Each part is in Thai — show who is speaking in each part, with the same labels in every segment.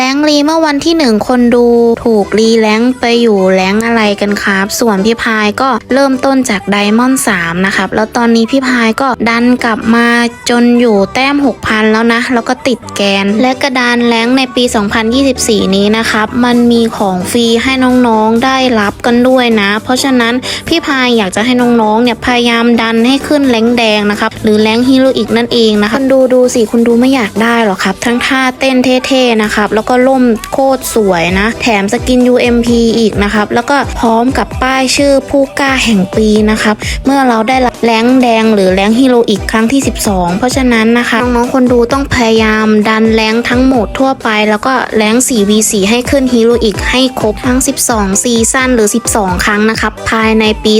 Speaker 1: แรงรีเมื่อวันที่หนึ่งคนดูถูกรีแรงไปอยู่แรงอะไรกันครับ ส่วนพี่พายก็เริ่มต้นจากไดมอนด์3นะครับแล้วตอนนี้พี่พายก็ดันกลับมาจนอยู่แต้ม 6,000 แล้วนะ แล้วก็ติดแกน และกระดานแรงในปี 2024 นี้นะครับ มันมีของฟรีให้น้องๆได้รับกันด้วยนะ เพราะฉะนั้นพี่พายอยากจะให้น้องๆเนี่ยพยายามดันให้ขึ้นแรงแดงนะครับหรือแรงฮีโร่อีกนั่นเองนะคะคุณดูดูสิคุณดูไม่อยากได้หรอครับ ทั้งท่าเต้นเท่ๆนะครับแล้วก็ล่มโคตรสวยนะ แถมสกิน UMP อีกนะครับ แล้วก็พร้อมกับป้ายชื่อผู้กล้าแห่งปีนะครับ เมื่อเราได้รับแรงแดงหรือแรงฮีโร่อีกครั้งที่ 12 เพราะฉะนั้นนะคะน้องๆคนดูต้องพยายามดันแรงทั้งหมดทั่วไป แล้วก็แรง 4v4 ให้ขึ้นฮีโร่อีกให้ครบทั้ง 12 ซีซั่นหรือ 12 ครั้งนะครับ ภายในปี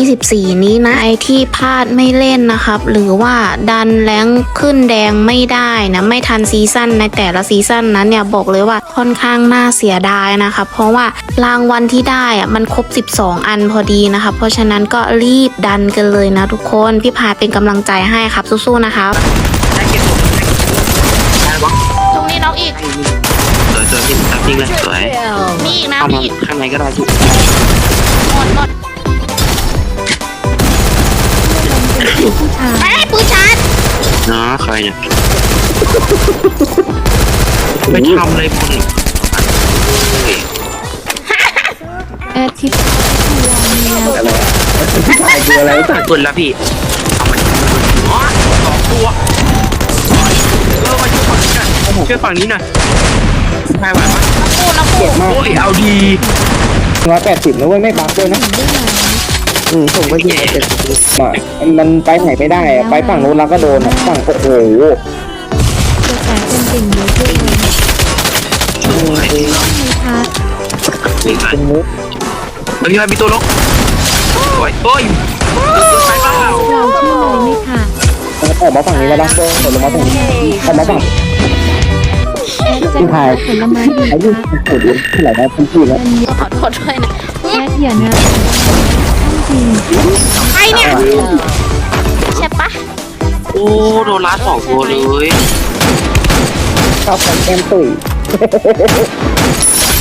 Speaker 1: 2024 นี้นะไอที่พลาดไม่เล่นนะครับ หรือว่าดันแรงขึ้นแดงไม่ได้นะ ไม่ทันซีซั่นในแต่ละซีซั่นนั้นเนี่ยบอกเลยว่าค่อนข้างน่าเสียดายนะครับเพราะว่ารางวัลที่ได้อะมันครบ 12 อันพอดีนะครับเพราะฉะนั้นก็รีบดันกันเลยนะทุกคนพี่พายเป็นกำลังใจให้ครับสู้ๆนะครับ
Speaker 2: ได้เก็บผมได้วะ
Speaker 1: ตรงนี้น้องอีก
Speaker 2: สวยสวยพี่ตัดทิ้งเลยสวย
Speaker 1: มีอีกนะ
Speaker 2: เข้า
Speaker 1: มี
Speaker 2: มา
Speaker 1: อีก
Speaker 2: ข้างในก็ได้พี่
Speaker 1: หมดหมดไปปืนชาร์จ
Speaker 2: เนาะใครเนี่ย ไปทำอะไรคนเฮ้ย
Speaker 3: แอดทิปทัวร์แล้ว
Speaker 2: ถ่ายคืออะไรตัดปืนแล้วพี่เอามันสองตัวเออมาช่วยฝั่งนี้หน่อยช่วยฝั่งนี้หน่อยใช่ไหวปะ
Speaker 1: กูนะกู
Speaker 2: โอ้ยเอาดี
Speaker 4: ร้อยแปดสิบนะเว้ยไม่บักด้วยนะ
Speaker 2: อืมผมก็ยิงไปเจ็ดสิบ
Speaker 4: อะมันไปไหนไม่ได้อะไปฝั่งโน้นเราก็โดนฝั่งโอ้โห
Speaker 3: เป็นสิ่งนี้ด้วย
Speaker 2: โอ้ย
Speaker 3: มีทัก
Speaker 2: นี่ไง
Speaker 4: ตรงนู้น
Speaker 2: เฮ้ยมีตัวลกโอ้ยโอ้ยไปเปล่า
Speaker 3: เราชื่อเลยไหมค่ะ
Speaker 4: ออกมาฝั่งนี้แล้วนะโดนลงมาฝั่งนี้ออกมาฝั่ง
Speaker 3: แอดจะขายผลไม้ดี
Speaker 4: ไอ้ยี่
Speaker 3: ค่ะ
Speaker 4: สิบสุดเท่าไหร่นะพี่พี่แล้ว
Speaker 3: เป็นเยอะ
Speaker 1: ขอโทษด้วยนะ
Speaker 3: แอดอย่านะต้องจริง
Speaker 1: ใครเนี่ยใช่ปะ
Speaker 2: โอ้โดนลัดสองตัวเลย
Speaker 4: เข้าไปแก้มตุ๋ย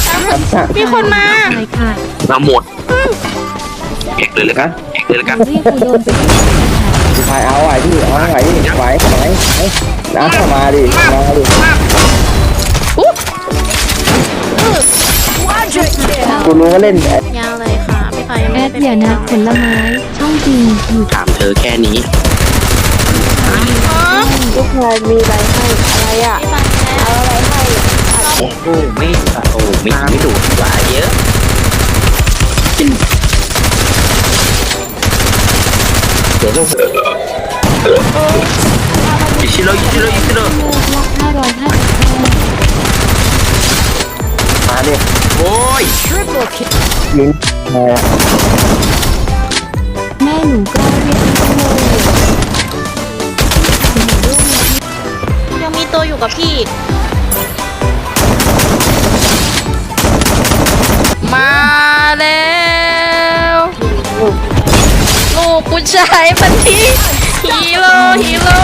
Speaker 4: ครับค่ะ
Speaker 1: มีคนมา
Speaker 3: อะไรค่ะ
Speaker 2: มาหมดแอกเลยเลยกันแอกเลยเลยกัน
Speaker 3: เรียกอุดมไปที่ไหนค่ะ
Speaker 4: พี่ชายเอาไหวพี่เอาไหวพี่ไหวไหวไหวนะมาดิมาดิกูรู้ว่าเล่น
Speaker 1: ยาวเลยค่ะพี่พายยัง
Speaker 3: แอ
Speaker 1: ไม่
Speaker 3: ดอย่านะผลไม้ช่องจริงอยู่
Speaker 2: ถามเธอแค่นี้
Speaker 5: ลูกชายมีอะไรให้อะไรอะ เอาอะไรให้
Speaker 2: โอ้โหไม่โอ้ไม่ไม่ดูกว่าเยอะเดี๋ยวยิชิโร่ยิชิโร่ยิชิโร่
Speaker 3: เลือกล็อกห้าร้อยห้าสิบห้า
Speaker 4: มาดิ
Speaker 2: โอ้ย
Speaker 4: ยิงมา
Speaker 3: แม่หนูก็เรียกพี่เตั
Speaker 1: วอยู่กับพี่ มาแล้ว ลูกกุญชายมันที่ฮีโร่ฮีโร่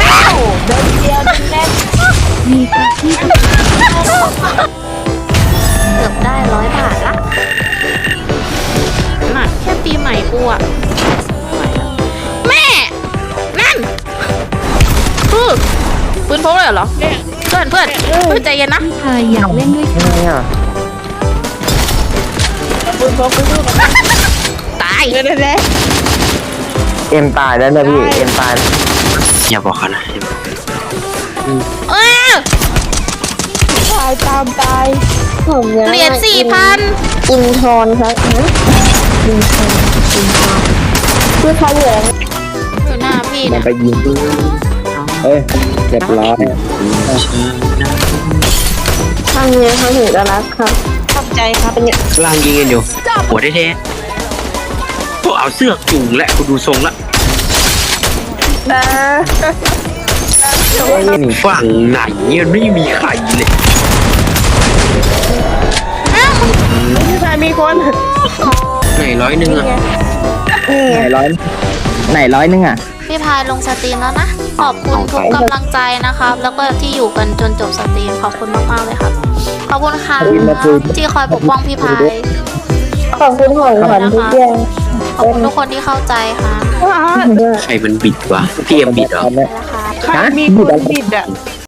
Speaker 3: ว้าว
Speaker 1: เดินเดียวแน่นมีที่ พกเลยเหรอ เพื่อนเพื่อนเพื่อนใจเย็นนะ
Speaker 3: พี่พายอยากเล่นด้วยค่ะ
Speaker 4: ไงอะ
Speaker 1: ตาย
Speaker 4: เอ็มตายแล้วนะพี่เอ็มตาย
Speaker 2: อย่าบอกเขานะ
Speaker 1: เออ
Speaker 5: ตายตามตายผมยัง
Speaker 1: เหรียญสี่พัน
Speaker 5: อินทอนครับฮะอินทอนอินทอนคือเขาเหลือง
Speaker 1: อยู่หน้าพี่
Speaker 4: มัน
Speaker 1: เนี่ย
Speaker 4: ไปยิง เฮ้ยเรียบร้อย
Speaker 5: ข้างเนี้ยเขาถึงจะรักครับขอบใจครับเป็นเนี่ย
Speaker 2: กำลังยิงกันอยู่ หัวแท้ๆพวกเอาเสื้อจูงและกูดูทรงละ
Speaker 5: นะ
Speaker 4: นี่
Speaker 2: ฝั่งไหนมันไม่มีใครเลย
Speaker 5: พี่ชายมีคน
Speaker 2: ไหนร้อยหนึ่งอะ
Speaker 4: ไหนร้อยไหนร้อยนึงอะ
Speaker 1: พี่พายลงสตรีมแล้วนะ ขอบคุณทุกกำลังใจนะครับ แล้วก็ที่อยู่กันจนจบสตรีมขอบคุณมากๆเลยครับ ขอบคุณค่ะที่คอยปกป้องพี่พาย
Speaker 5: ขอบคุณของขวัญทุกอย่าง
Speaker 1: ขอบคุณทุกคนที่เข้าใจค่ะ
Speaker 2: ใครมันบิดวะพี่เอ็มบิดเหรอ
Speaker 4: ทำนะ
Speaker 1: นะคะ
Speaker 3: ใครมีคนบิดอะ